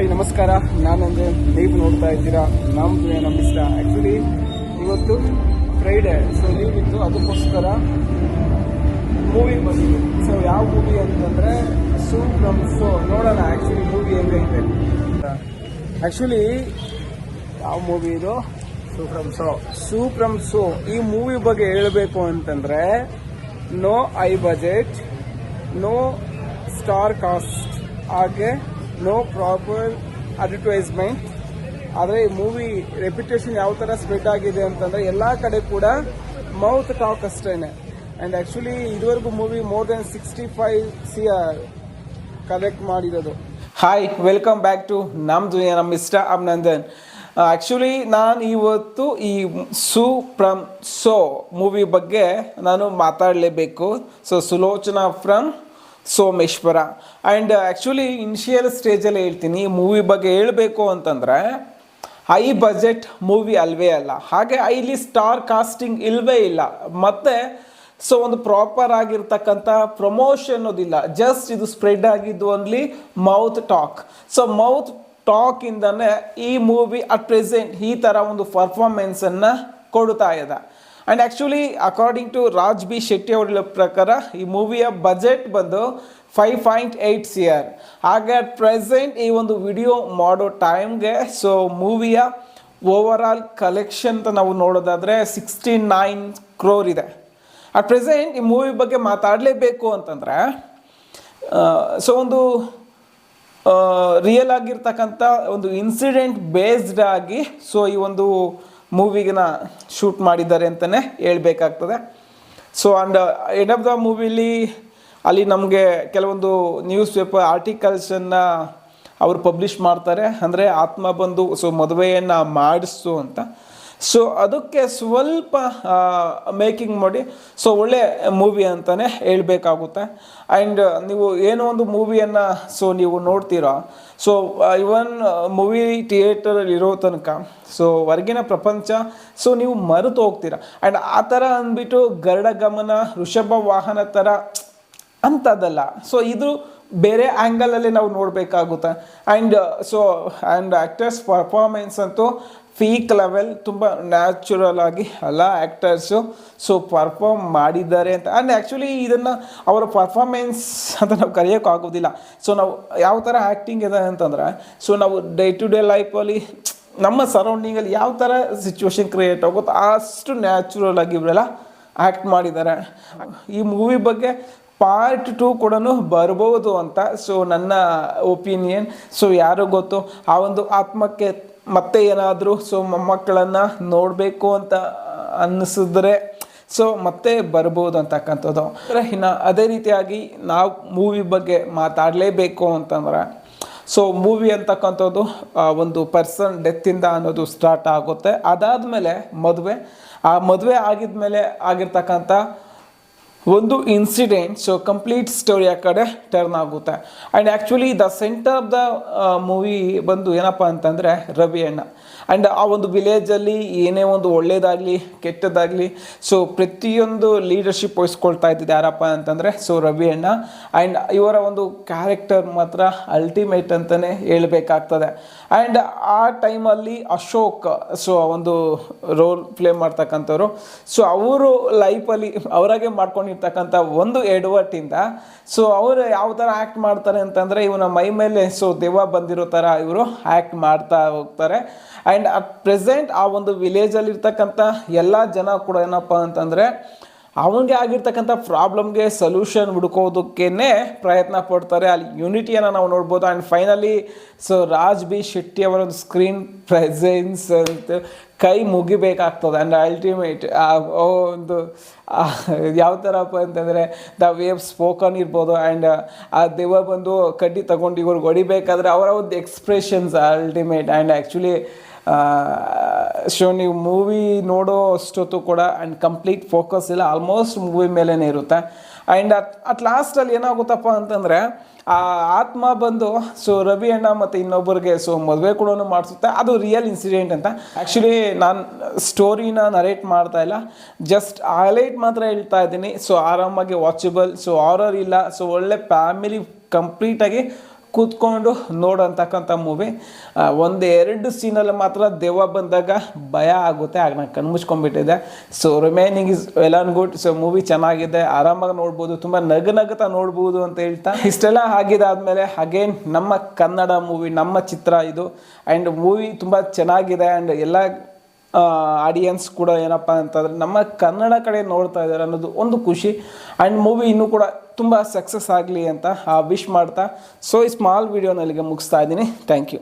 Hi ನಮಸ್ಕಾರ. ನಾನೊಂದು live ನೋಡ್ತಾ ಇದ್ದೀರಾ? ನಮ್ಮ ಇಷ್ಟ. ಆ್ಯಕ್ಚುಲಿ ಇವತ್ತು ಫ್ರೈಡೆ ಸೊ ಲೀವ್ ಇತ್ತು ಅದಕ್ಕೋಸ್ಕರ ಮೂವಿ ಬಂದಿದ್ದು ಸೊ ಯಾವ ಮೂವಿ ಅಂತಂದರೆ ಸೂಪ್ ನಮ್ಮ ಸೊ ನೋಡೋಣ ಆ್ಯಕ್ಚುಲಿ ಮೂವಿ ಹೆಂಗೈತೆ ಆ್ಯಕ್ಚುಲಿ ಯಾವ ಮೂವಿ ಇದು? ಸೂಪ್ರಮ್ ಸೋ ಸೂಪ್ರಮ್ ಸೋ ಈ ಮೂವಿ ಬಗ್ಗೆ ಹೇಳಬೇಕು ಅಂತಂದರೆ no high budget no star cast ಹಾಗೆ ನೋ ಪ್ರಾಪರ್ ಅಡ್ವರ್ಟೈಸ್ಮೆಂಟ್ ಆದರೆ ಈ ಮೂವಿ ರೆಪ್ಯುಟೇಷನ್ ಯಾವ ಥರ ಸ್ಪ್ರೆಡ್ ಆಗಿದೆ ಅಂತಂದರೆ ಎಲ್ಲ ಕಡೆ ಕೂಡ ಮೌತ್ ಟಾಕ್ ಅಷ್ಟೇನೆ. ಆ್ಯಂಡ್ ಆ್ಯಕ್ಚುಲಿ ಇದುವರೆಗೂ movie more than sixty five C R collect ಮಾಡಿರೋದು ಹಾಯ್ ವೆಲ್ಕಮ್ ಬ್ಯಾಕ್ ಟು ನಮ್ಮದು ನಮ್ಮ ಇಷ್ಟ ಅಭಿನಂದನ್ ಆ್ಯಕ್ಚುಲಿ ನಾನು ಇವತ್ತು ಈ ಸು ಫ್ರಮ್ ಸೋ ಮೂವಿ ಬಗ್ಗೆ ನಾನು ಮಾತಾಡಲೇಬೇಕು. So Sulochana from Someshwara. And actually initial ಸ್ಟೇಜಲ್ಲಿ ಹೇಳ್ತೀನಿ ಮೂವಿ ಬಗ್ಗೆ ಹೇಳಬೇಕು ಅಂತಂದರೆ ಹೈ ಬಜೆಟ್ ಮೂವಿ ಅಲ್ವೇ ಅಲ್ಲ. ಹಾಗೆ ಐಲಿ ಸ್ಟಾರ್ ಕಾಸ್ಟಿಂಗ್ ಇಲ್ವೇ ಇಲ್ಲ. ಮತ್ತು ಸೊ ಒಂದು ಪ್ರಾಪರ್ ಆಗಿರ್ತಕ್ಕಂಥ ಪ್ರಮೋಷನ್ ಅನ್ನೋದಿಲ್ಲ. ಜಸ್ಟ್ ಇದು ಸ್ಪ್ರೆಡ್ ಆಗಿದ್ದು only mouth talk so mouth ಟಾಕಿಂದನೇ ಈ ಮೂವಿ ಅಟ್ ಪ್ರೆಸೆಂಟ್ ಈ ಥರ ಒಂದು ಪರ್ಫಾರ್ಮೆನ್ಸನ್ನು ಕೊಡ್ತಾ ಇದೆ. And actually according to Raj B Shetty ಅವರ ಪ್ರಕಾರ, ಈ ಮೂವಿಯ ಬಜೆಟ್ ಬಂದು five point eight C R ಹಾಗೆ ಅಟ್ ಪ್ರೆಸೆಂಟ್ ಈ ಒಂದು ವಿಡಿಯೋ ಮಾಡೋ ಟೈಮ್ಗೆ ಸೊ ಮೂವಿಯ ಓವರ್ ಆಲ್ ಕಲೆಕ್ಷನ್ ಅಂತ ನಾವು ನೋಡೋದಾದರೆ ಸಿಕ್ಸ್ಟಿ ನೈನ್ ಕ್ರೋರ್ ಇದೆ. ಅಟ್ ಪ್ರೆಸೆಂಟ್ ಈ ಮೂವಿ ಬಗ್ಗೆ ಮಾತಾಡಲೇಬೇಕು ಅಂತಂದರೆ ಸೊ ಒಂದು ರಿಯಲ್ ಆಗಿರ್ತಕ್ಕಂಥ ಒಂದು ಇನ್ಸಿಡೆಂಟ್ ಬೇಸ್ಡ್ ಆಗಿ ಸೊ ಈ ಒಂದು ಮೂವಿಗನ್ನ ಶೂಟ್ ಮಾಡಿದ್ದಾರೆ ಅಂತಲೇ ಹೇಳಬೇಕಾಗ್ತದೆ. So and end of the ಮೂವಿಲಿ ಅಲ್ಲಿ ನಮಗೆ ಕೆಲವೊಂದು ನ್ಯೂಸ್ ಪೇಪರ್ ಆರ್ಟಿಕಲ್ಸನ್ನು ಅವರು ಪಬ್ಲಿಷ್ ಮಾಡ್ತಾರೆ. ಅಂದರೆ ಆತ್ಮ ಬಂದು ಸೊ ಮದುವೆಯನ್ನು ಮಾಡಿಸು ಅಂತ. ಸೊ ಅದಕ್ಕೆ ಸ್ವಲ್ಪ ಮೇಕಿಂಗ್ ಮಾಡಿ. ಸೊ ಒಳ್ಳೆ ಮೂವಿ ಅಂತಲೇ ಹೇಳಬೇಕಾಗುತ್ತೆ. ಆ್ಯಂಡ್ ನೀವು ಏನೋ ಒಂದು ಮೂವಿಯನ್ನು ಸೊ ನೀವು ನೋಡ್ತೀರಾ. ಸೊ ಇವನ್ ಮೂವಿ ಥಿಯೇಟರಲ್ಲಿ ಇರೋ ತನಕ ಸೊ ಹೊರಗಿನ ಪ್ರಪಂಚ ಸೊ ನೀವು ಮರೆತು ಹೋಗ್ತೀರಾ. ಆ್ಯಂಡ್ ಆ ಥರ ಅಂದ್ಬಿಟ್ಟು ಗರಡ ಗಮನ ಋಷಭ ವಾಹನ ಥರ ಅಂಥದ್ದಲ್ಲ. ಸೊ ಇದು ಬೇರೆ ಆ್ಯಂಗಲಲ್ಲಿ ನಾವು ನೋಡಬೇಕಾಗುತ್ತೆ. And so and actors performance ಅಂತೂ ಪೀಕ್ ಲೆವೆಲ್ ತುಂಬ ನ್ಯಾಚುರಲ್ ಆಗಿ ಎಲ್ಲ ಆ್ಯಕ್ಟರ್ಸು ಸೊ ಪರ್ಫಾರ್ಮ್ ಮಾಡಿದ್ದಾರೆ ಅಂತ. ಆ್ಯಂಡ್ ಆ್ಯಕ್ಚುಲಿ ಇದನ್ನು ಅವರ ಪರ್ಫಾರ್ಮೆನ್ಸ್ ಅಂತ ನಾವು ಕರೆಯೋಕ್ಕಾಗೋದಿಲ್ಲ ಸೊ ನಾವು ಯಾವ ಥರ ಆ್ಯಕ್ಟಿಂಗ್ ಇದೆ ಅಂತಂದರೆ ಸೊ ನಾವು ಡೇ ಟು ಡೇ ಲೈಫಲ್ಲಿ ನಮ್ಮ ಸರೌಂಡಿಂಗಲ್ಲಿ ಯಾವ ಥರ ಸಿಚುವೇಶನ್ ಕ್ರಿಯೇಟ್ ಆಗುತ್ತೋ ಅಷ್ಟು ನ್ಯಾಚುರಲ್ ಆಗಿ ಇವರೆಲ್ಲ ಆ್ಯಕ್ಟ್ ಮಾಡಿದ್ದಾರೆ. ಈ ಮೂವಿ ಬಗ್ಗೆ ಪಾರ್ಟ್ ಟೂ ಕೂಡ ಬರ್ಬೋದು ಅಂತ ಸೊ ನನ್ನ ಒಪಿನಿಯನ್ ಸೊ ಯಾರು ಗೊತ್ತು, ಆ ಒಂದು ಆತ್ಮಕ್ಕೆ ಮತ್ತೆ ಏನಾದರೂ ಸೊ ಮೊಮ್ಮಕ್ಕಳನ್ನು ನೋಡಬೇಕು ಅಂತ ಅನ್ನಿಸಿದ್ರೆ ಸೊ ಮತ್ತೆ ಬರ್ಬೋದು ಅಂತಕ್ಕಂಥದ್ದು. ಇನ್ನು ಅದೇ ರೀತಿಯಾಗಿ ನಾವು ಮೂವಿ ಬಗ್ಗೆ ಮಾತಾಡಲೇಬೇಕು ಅಂತಂದ್ರೆ, ಸೊ ಮೂವಿ ಅಂತಕ್ಕಂಥದ್ದು ಒಂದು ಪರ್ಸನ್ ಡೆತ್ತಿಂದ ಅನ್ನೋದು ಸ್ಟಾರ್ಟ್ ಆಗುತ್ತೆ. ಅದಾದಮೇಲೆ ಮದುವೆ, ಆ ಮದುವೆ ಆಗಿದ್ಮೇಲೆ ಆಗಿರ್ತಕ್ಕಂಥ ಒಂದು ಇನ್ಸಿಡೆಂಟ್ ಸೊ ಕಂಪ್ಲೀಟ್ ಸ್ಟೋರಿ ಆ ಕಡೆ ಟರ್ನ್ ಆಗುತ್ತೆ. And actually the centre of the movie ಬಂದು ಏನಪ್ಪ ಅಂತಂದರೆ ರವಿ ಅಣ್ಣ. ಆ್ಯಂಡ್ ಆ ಒಂದು ವಿಲೇಜಲ್ಲಿ ಏನೇ ಒಂದು ಒಳ್ಳೇದಾಗಲಿ, ಕೆಟ್ಟದಾಗಲಿ ಸೊ ಪ್ರತಿಯೊಂದು ಲೀಡರ್ಶಿಪ್ ವಹಿಸ್ಕೊಳ್ತಾ ಇದ್ದಿದ್ದು ಯಾರಪ್ಪ ಅಂತಂದರೆ ಸೊ ರವಿ ಅಣ್ಣ. ಆ್ಯಂಡ್ ಇವರ ಒಂದು ಕ್ಯಾರೆಕ್ಟರ್ ಮಾತ್ರ ಅಲ್ಟಿಮೇಟ್ ಅಂತಲೇ ಹೇಳಬೇಕಾಗ್ತದೆ. ಆ್ಯಂಡ್ ಆ ಟೈಮಲ್ಲಿ ಅಶೋಕ್ ಸೊ ಒಂದು ರೋಲ್ ಪ್ಲೇ ಮಾಡ್ತಕ್ಕಂಥವ್ರು. ಸೊ ಅವರು ಲೈಫಲ್ಲಿ ಅವರಾಗೆ ಮಾಡ್ಕೊಂಡಿರ್ತಕ್ಕಂಥ ಒಂದು ಎಡವಟ್ಟಿಂದ ಸೊ ಅವರು ಯಾವ ಥರ ಆ್ಯಕ್ಟ್ ಮಾಡ್ತಾರೆ ಅಂತಂದರೆ, ಇವನ ಮೈ ಮೇಲೆ ಸೊ ದೆವ್ವ ಬಂದಿರೋ ಥರ ಇವರು ಆ್ಯಕ್ಟ್ ಮಾಡ್ತಾ ಹೋಗ್ತಾರೆ. ಆ್ಯಂಡ್ ಅಟ್ ಪ್ರೆಸೆಂಟ್ ಆ ಒಂದು ವಿಲೇಜಲ್ಲಿರ್ತಕ್ಕಂಥ ಎಲ್ಲ ಜನ ಕೂಡ ಏನಪ್ಪ ಅಂತಂದರೆ ಅವನಿಗೆ ಆಗಿರ್ತಕ್ಕಂಥ ಪ್ರಾಬ್ಲಮ್ಗೆ ಸೊಲ್ಯೂಷನ್ ಹುಡುಕೋದಕ್ಕೇ ಪ್ರಯತ್ನ ಪಡ್ತಾರೆ. ಅಲ್ಲಿ ಯೂನಿಟಿಯನ್ನು ನಾವು ನೋಡ್ಬೋದು. And finally so Raj B Shetty ಅವರ ಒಂದು ಸ್ಕ್ರೀನ್ ಪ್ರೆಸೆನ್ಸ್ ಅಂತ ಕೈ ಮುಗಿಬೇಕಾಗ್ತದೆ. ಆ್ಯಂಡ್ ಅಲ್ಟಿಮೇಟ್ ಒಂದು ಯಾವ ಥರಪ್ಪ ಅಂತಂದರೆ ದ ವೇವ್ ಸ್ಪೋಕನ್ ಇರ್ಬೋದು. ಆ್ಯಂಡ್ ಆ ದೇವ ಬಂದು ಕಡ್ಡಿ ತಗೊಂಡು ಇವ್ರಿಗೆ ಹೊಡಿಬೇಕಾದ್ರೆ ಅವರ ಒಂದು expressions ultimate and actually so ನೀವು ಮೂವಿ ನೋಡೋ ಅಷ್ಟೊತ್ತು ಕೂಡ ಆ್ಯಂಡ್ ಕಂಪ್ಲೀಟ್ ಫೋಕಸ್ ಇಲ್ಲ ಆಲ್ಮೋಸ್ಟ್ ಮೂವಿ ಮೇಲೇ ಇರುತ್ತೆ. ಆ್ಯಂಡ್ ಅಟ್ ಅಟ್ ಲಾಸ್ಟಲ್ಲಿ ಏನಾಗುತ್ತಪ್ಪ ಅಂತಂದರೆ, ಆ ಆತ್ಮ ಬಂದು ಸೊ ರವಿ ಅಣ್ಣ ಮತ್ತು ಇನ್ನೊಬ್ಬರಿಗೆ ಸೊ ಮದುವೆ ಕೂಡ ಮಾಡಿಸುತ್ತೆ. ಅದು ರಿಯಲ್ ಇನ್ಸಿಡೆಂಟ್ ಅಂತ. ಆ್ಯಕ್ಚುಲಿ ನಾನು ಸ್ಟೋರಿನ ನರೇಟ್ ಮಾಡ್ತಾ ಇಲ್ಲ. ಜಸ್ಟ್ ಹೈಲೈಟ್ ಮಾತ್ರ ಹೇಳ್ತಾ ಇದ್ದೀನಿ. ಸೊ ಆರಾಮಾಗಿ ವಾಚಬಲ್ ಸೊ ಆರರ್ ಇಲ್ಲ. ಸೊ ಒಳ್ಳೆ ಫ್ಯಾಮಿಲಿ ಕಂಪ್ಲೀಟಾಗಿ ಕೂತ್ಕೊಂಡು ನೋಡೋಂತಕ್ಕಂಥ ಮೂವಿ ಒಂದು ಎರಡು ಸೀನಲ್ಲಿ ಮಾತ್ರ ದೆವ್ವ ಬಂದಾಗ ಭಯ ಆಗುತ್ತೆ. ಆಗ ನಾನು ಕಣ್ಮುಚ್ಕೊಂಡ್ಬಿಟ್ಟಿದೆ so remaining is well and good so movie ಚೆನ್ನಾಗಿದೆ. ಆರಾಮಾಗಿ ನೋಡ್ಬೋದು. ತುಂಬ ನಗು ನಗುತ್ತಾ ನೋಡ್ಬೋದು ಅಂತ ಹೇಳ್ತಾ. ಇಷ್ಟೆಲ್ಲ ಆಗಿದಾದ್ಮೇಲೆ ಅಗೇನ್ ನಮ್ಮ ಕನ್ನಡ ಮೂವಿ ನಮ್ಮ ಚಿತ್ರ ಇದು. ಆ್ಯಂಡ್ ಮೂವಿ ತುಂಬ ಚೆನ್ನಾಗಿದೆ. ಆ್ಯಂಡ್ ಎಲ್ಲ ಆಡಿಯನ್ಸ್ ಕೂಡ ಏನಪ್ಪ ಅಂತಂದರೆ ನಮ್ಮ ಕನ್ನಡ ಕಡೆ ನೋಡ್ತಾ ಇದ್ದಾರೆ ಅನ್ನೋದು ಒಂದು ಖುಷಿ. ಆ್ಯಂಡ್ ಮೂವಿ ಇನ್ನೂ ಕೂಡ ತುಂಬ ಸಕ್ಸಸ್ ಆಗಲಿ ಅಂತ ವಿಶ್ ಮಾಡ್ತಾ. ಸೊ ಈ ಸ್ಮಾಲ್ ವಿಡಿಯೋನಲ್ಲಿಗೆ ಮುಗಿಸ್ತಾ ಇದ್ದೀನಿ. Thank you